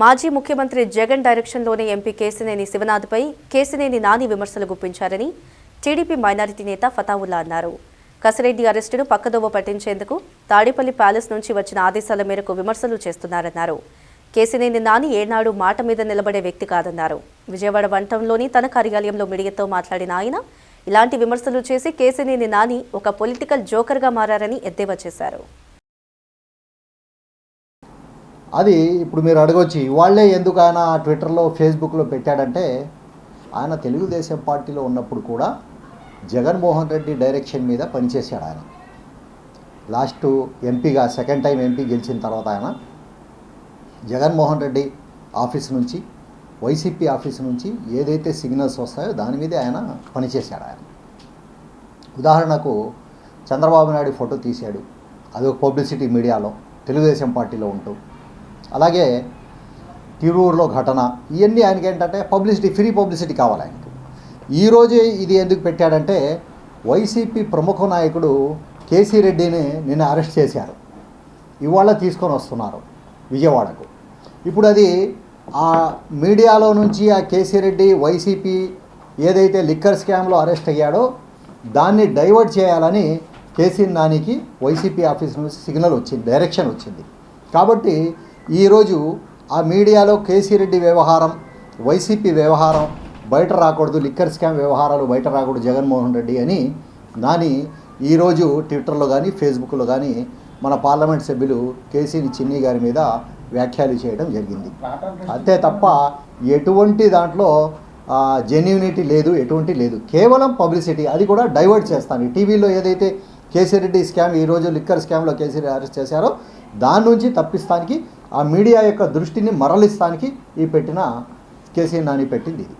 మాజీ ముఖ్యమంత్రి జగన్ డైరెక్షన్లోనే ఎంపీ కేసినేని శివనాథ్పై కేసినేని నాని విమర్శలు గుప్పించారని టీడీపీ మైనారిటీ నేత ఫతావుల్లా అన్నారు. కసిరెడ్డి అరెస్టును పక్కదోవ పట్టించేందుకు తాడేపల్లి ప్యాలెస్ నుంచి వచ్చిన ఆదేశాల మేరకు విమర్శలు చేస్తున్నారన్నారు. కేసినేని నాని ఏనాడు మాట మీద నిలబడే వ్యక్తి కాదన్నారు. విజయవాడ వంటంలోని తన కార్యాలయంలో మీడియాతో మాట్లాడిన ఆయన ఇలాంటి విమర్శలు చేసి కేసినేని నాని ఒక పొలిటికల్ జోకర్గా మారారని ఎద్దేవా చేశారు. అది ఇప్పుడు మీరు అడగొచ్చి వాళ్ళే ఎందుకు ఆయన ట్విట్టర్లో ఫేస్బుక్లో పెట్టాడంటే ఆయన తెలుగుదేశం పార్టీలో ఉన్నప్పుడు కూడా జగన్మోహన్ రెడ్డి డైరెక్షన్ మీద పనిచేశాడు ఆయన. లాస్ట్ ఎంపీగా సెకండ్ టైం ఎంపీ గెలిచిన తర్వాత ఆయన జగన్మోహన్ రెడ్డి ఆఫీస్ నుంచి వైసీపీ ఆఫీస్ నుంచి ఏదైతే సిగ్నల్స్ వస్తాయో దాని మీదే ఆయన పనిచేశాడు ఆయన. ఉదాహరణకు చంద్రబాబు నాయుడు ఫోటో తీశాడు. అది ఒక పబ్లిసిటీ మీడియాలో తెలుగుదేశం పార్టీలో ఉంటూ. అలాగే తిరువురులో ఘటన ఇవన్నీ ఆయనకి ఏంటంటే పబ్లిసిటీ ఫ్రీ పబ్లిసిటీ కావాలి ఆయనకి. ఈరోజు ఇది ఎందుకు పెట్టాడంటే వైసీపీ ప్రముఖ నాయకుడు కేసీ రెడ్డిని నిన్న అరెస్ట్ చేశారు. ఇవాళ తీసుకొని వస్తున్నారు విజయవాడకు. ఇప్పుడు అది ఆ మీడియాలో నుంచి ఆ కేసీ రెడ్డి వైసీపీ ఏదైతే లిక్కర్ స్కామ్లో అరెస్ట్ అయ్యాడో దాన్ని డైవర్ట్ చేయాలని కేసీ నానికి వైసీపీ ఆఫీస్ నుంచి సిగ్నల్ వచ్చింది డైరెక్షన్ వచ్చింది. కాబట్టి ఈరోజు ఆ మీడియాలో కేసీ రెడ్డి వ్యవహారం వైసీపీ వ్యవహారం బయట రాకూడదు లిక్కర్ స్కామ్ వ్యవహారాలు బయట రాకూడదు జగన్మోహన్ రెడ్డి అని నాని ఈరోజు ట్విట్టర్లో కానీ ఫేస్బుక్లో కానీ మన పార్లమెంట్ సభ్యులు కేసీని చిన్ని గారి మీద వ్యాఖ్యలు చేయడం జరిగింది. అంతే తప్ప ఎటువంటి దాంట్లో జెన్యూనిటీ లేదు ఎటువంటి లేదు. కేవలం పబ్లిసిటీ అది కూడా డైవర్ట్ చేస్తాను. టీవీలో ఏదైతే కేసీరెడ్డి స్కామ్ ఈరోజు లిక్కర్ స్కామ్లో కేసీఆర్ అరెస్ట్ చేశారో. దాని నుంచి తప్పిస్తానికి ఆ మీడియా యొక్క దృష్టిని మరలిస్తానికి ఈ పెట్టిన కేసీఆర్ నాని పెట్టింది ఇది.